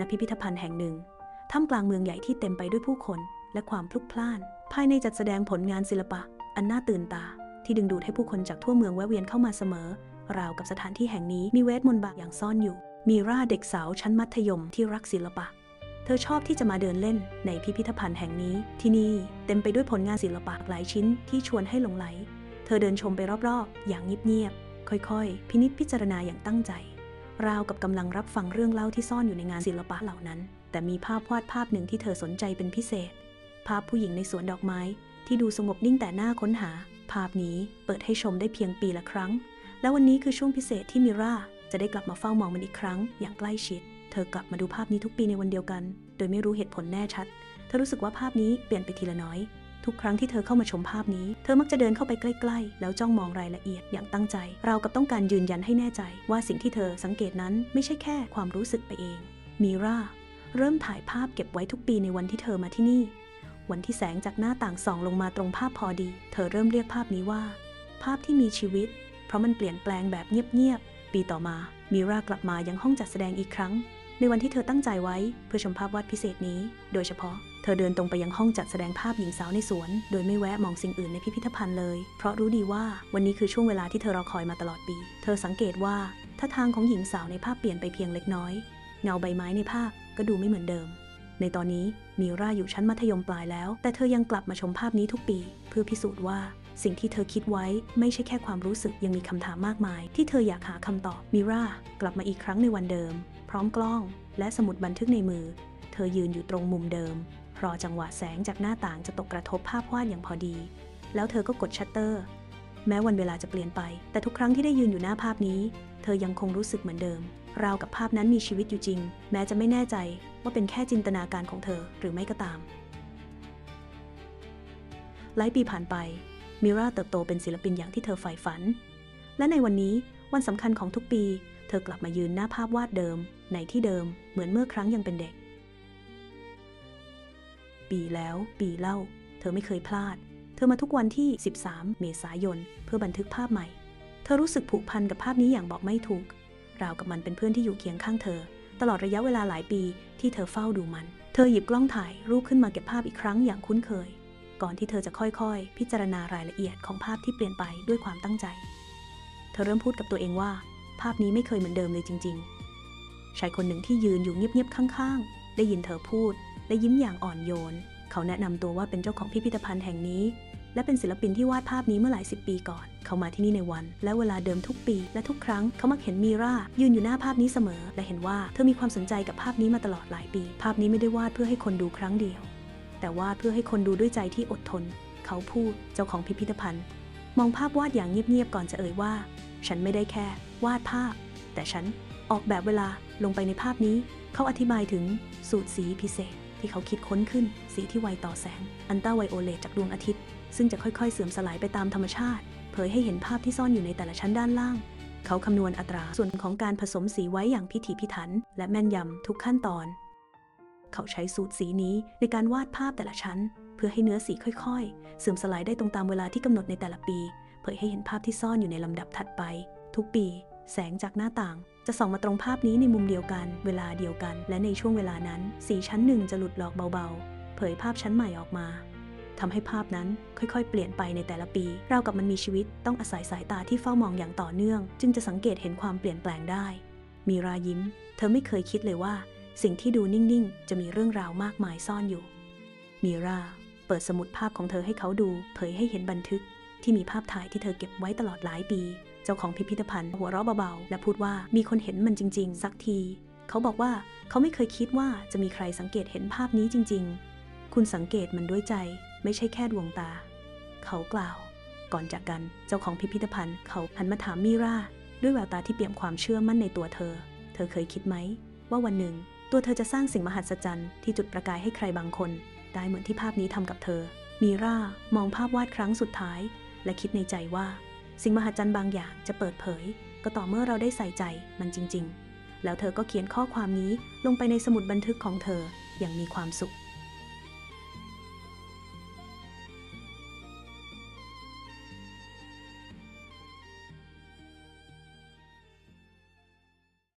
ณพิพิธภัณฑ์แห่งหนึ่ง ท่ามกลางเมืองใหญ่ที่เต็มไปด้วยผู้คนและความพลุกพล่าน ภายในจัดแสดงผลงานศิลปะ อันน่าตื่นตา ที่ดึงดูดให้ผู้คนจากทั่วเมืองแวะเวียนเข้ามาเสมอ ราวกับสถานที่แห่งนี้มีเวทมนต์บางอย่างซ่อนอยู่ มีราเด็กสาวชั้นมัธยมที่รักศิลปะ เธอชอบที่จะมาเดินเล่นในพิพิธภัณฑ์แห่งนี้ ที่นี่เต็มไปด้วยผลงานศิลปะหลายชิ้นที่ชวนให้หลงไหล เธอเดินชมไปรอบๆ อย่างเงียบๆ ค่อยๆ พินิจพิจารณาอย่างตั้งใจ ราวกับกำลังรับฟังเรื่องเล่าที่ซ่อนอยู่ในงานศิลปะเหล่านั้น แต่มีภาพวาดภาพหนึ่งที่เธอสนใจเป็นพิเศษ ภาพผู้หญิงในสวนดอกไม้ ที่ดูสงบนิ่งแต่หน้าค้นหา ภาพนี้เปิดให้ชมได้เพียงปีละครั้ง และวันนี้คือช่วงพิเศษที่มิราจะได้กลับมาเฝ้ามองมันอีกครั้ง อย่างใกล้ชิด เธอกลับมาดูภาพนี้ทุกปีในวันเดียวกัน โดยไม่รู้เหตุผลแน่ชัด เธอรู้สึกว่าภาพนี้เปลี่ยนไปทีละน้อย ทุกครั้งที่เธอเข้ามาชมภาพนี้ เธอมักจะเดินเข้าไปใกล้ๆ แล้วจ้องมองรายละเอียดอย่างตั้งใจ เรากับต้องการยืนยันให้แน่ใจ ว่าสิ่งที่เธอสังเกตนั้นไม่ใช่แค่ความรู้สึกไปเอง มีราเริ่มถ่ายภาพเก็บไว้ทุกปีในวันที่เธอมาที่นี่ วันที่แสงจากหน้าต่างส่องลงมาตรงภาพพอดี เธอเริ่มเรียกภาพนี้ว่า ภาพที่มีชีวิต เพราะมันเปลี่ยนแปลงแบบเงียบๆ ปีต่อมามิรากลับมายังห้องจัดแสดงอีกครั้ง ในวันที่เธอตั้งใจไว้เพื่อชมภาพวาดพิเศษนี้ โดยเฉพาะ เธอเดินตรงไปยังห้องจัดแสดงภาพหญิงสาวในสวน โดยไม่แวะมองสิ่งอื่นในพิพิธภัณฑ์เลย เพราะรู้ดีว่าวันนี้คือช่วงเวลาที่เธอรอคอยมาตลอดปี เธอสังเกตว่าท่าทางของหญิงสาวในภาพเปลี่ยนไปเพียงเล็กน้อย เงาใบไม้ในภาพก็ดูไม่เหมือนเดิม ในตอนนี้มิราอยู่ชั้นมัธยมปลายแล้ว แต่เธอยังกลับมาชมภาพนี้ทุกปี เพื่อพิสูจน์ว่า สิ่งที่เธอคิดไว้ไม่ใช่แค่ความรู้สึกยังมีคำถามมากมาย ที่เธออยากหาคำตอบมิรากลับมาอีกครั้งในวันเดิม พร้อมกล้องและสมุดบันทึกในมือ เธอยืนอยู่ตรงมุมเดิม รอจังหวะแสงจากหน้าต่างจะตกกระทบภาพวาดอย่างพอดี แล้วเธอก็กดชัตเตอร์ แม้วันเวลาจะเปลี่ยนไป แต่ทุกครั้งที่ได้ยืนอยู่หน้าภาพนี้ เธอยังคงรู้สึกเหมือนเดิม ราวกับภาพนั้นมีชีวิตอยู่จริง แม้จะไม่แน่ใจว่าเป็นแค่จินตนาการของเธอหรือไม่ก็ตามหลายปีผ่านไป มิราเติบโตเป็นศิลปินอย่างที่เธอใฝ่ฝัน และในวันนี้วันสำคัญของทุกปี เธอกลับมายืนหน้าภาพวาดเดิม ในที่เดิมเหมือนเมื่อครั้งยังเป็นเด็ก ปีแล้ว ปีเล่า เธอไม่เคยพลาด เธอมาทุกวันที่ 13 เมษายน เพื่อบันทึกภาพใหม่ เธอรู้สึกผูกพันกับภาพนี้อย่างบอกไม่ถูก ราวกับมันเป็นเพื่อนที่อยู่เคียงข้างเธอ ตลอดระยะเวลาหลายปีที่เธอเฝ้าดูมัน เธอหยิบกล้องถ่ายรูปขึ้นมาเก็บภาพอีกครั้งอย่างคุ้นเคย ก่อนที่เธอจะค่อยๆ พิจารณารายละเอียดของภาพที่เปลี่ยนไปด้วยความตั้งใจ เธอเริ่มพูดกับตัวเองว่า ภาพนี้ไม่เคยเหมือนเดิมเลยจริง ๆ ชายคนหนึ่งที่ยืนอยู่เงียบๆ ข้างๆ ได้ยินเธอพูด และยิ้มอย่างอ่อนโยน เขาแนะนำตัวว่าเป็นเจ้าของพิพิธภัณฑ์แห่งนี้ และเป็นศิลปินที่วาดภาพนี้เมื่อหลายสิบปีก่อน เขามาที่นี่ในวัน และเวลาเดิมทุกปี และทุกครั้งเขามักเห็นมีรายืนอยู่หน้าภาพนี้เสมอ และเห็นว่าเธอมีความสนใจกับภาพนี้มาตลอดหลายปี ภาพนี้ไม่ได้วาดเพื่อให้คนดูครั้งเดียว แต่ว่าเพื่อให้คนดูด้วยใจที่อดทน เขาพูดเจ้าของพิพิธภัณฑ์ มองภาพวาดอย่างเงียบๆก่อนจะเอ่ยว่า ฉันไม่ได้แค่ วาดภาพ แต่ฉันออกแบบเวลาลงไปในภาพนี้ เขาอธิบายถึงสูตรสีพิเศษ ที่เขาคิดค้นขึ้น สีที่ไวต่อแสง อันต้าไวโอเลตจากดวงอาทิตย์ ซึ่งจะค่อยๆเสื่อมสลายไปตามธรรมชาติ เผยให้เห็นภาพที่ซ่อนอยู่ในแต่ละชั้นด้านล่าง เขาคำนวณอัตราส่วนของการผสมสีไว้อย่างพิถีพิถัน และแม่นยำทุกขั้นตอน เขาใช้สูตรสีนี้ในการวาดภาพแต่ละชั้น เพื่อให้เนื้อสีค่อยๆ เสื่อมสลายได้ตรงตามเวลาที่กำหนดในแต่ละปี เผยให้เห็นภาพที่ซ่อนอยู่ในลำดับถัดไป ทุกปี แสงจากหน้าต่าง จะส่องมาตรงภาพนี้ในมุมเดียวกัน เวลาเดียวกัน และในช่วงเวลานั้น สีชั้นหนึ่งจะหลุดหลอกเบาๆ เผยภาพชั้นใหม่ออกมาทำให้ภาพนั้นค่อยๆ เปลี่ยนไปในแต่ละปี เรากับมันมีชีวิตต้องอาศัยสายตาที่เฝ้ามองอย่างต่อเนื่อง จึงจะสังเกตเห็นความเปลี่ยนแปลงได้ มีรายิ้ม เธอไม่เคยคิดเลยว่า สิ่งที่ดูนิ่งๆ จะมีเรื่องราวมากมายซ่อนอยู่ มีราเปิดสมุดภาพของเธอให้เขาดู เผยให้เห็นบันทึก ที่มีภาพถ่ายที่เธอเก็บไว้ตลอดหลายปี เจ้าของพิพิธภัณฑ์หัวเราะเบาๆ และพูดว่ามีคนเห็นมันจริง ๆ สักที เขาบอกว่าเขาไม่เคยคิดว่าจะมีใครสังเกตเห็นภาพนี้จริง ๆ คุณสังเกตมันด้วยใจ ไม่ใช่แค่ดวงตา เขากล่าว ก่อนจากกัน เจ้าของพิพิธภัณฑ์เขาหันมาถามมิราด้วยแววตาที่เปี่ยมความเชื่อมั่นในตัวเธอ เธอเคยคิดไหมว่าวันหนึ่ง ตัวเธอจะสร้างสิ่งมหัศจรรย์ที่จุดประกายให้ใครบางคน ได้เหมือนที่ภาพนี้ทำกับเธอ มีรามองภาพวาดครั้งสุดท้าย และคิดในใจว่า สิ่งมหัศจรรย์บางอย่างจะเปิดเผย ก็ต่อเมื่อเราได้ใส่ใจมันจริง ๆ แล้วเธอก็เขียนข้อความนี้ลงไปในสมุดบันทึกของเธออย่างมีความสุข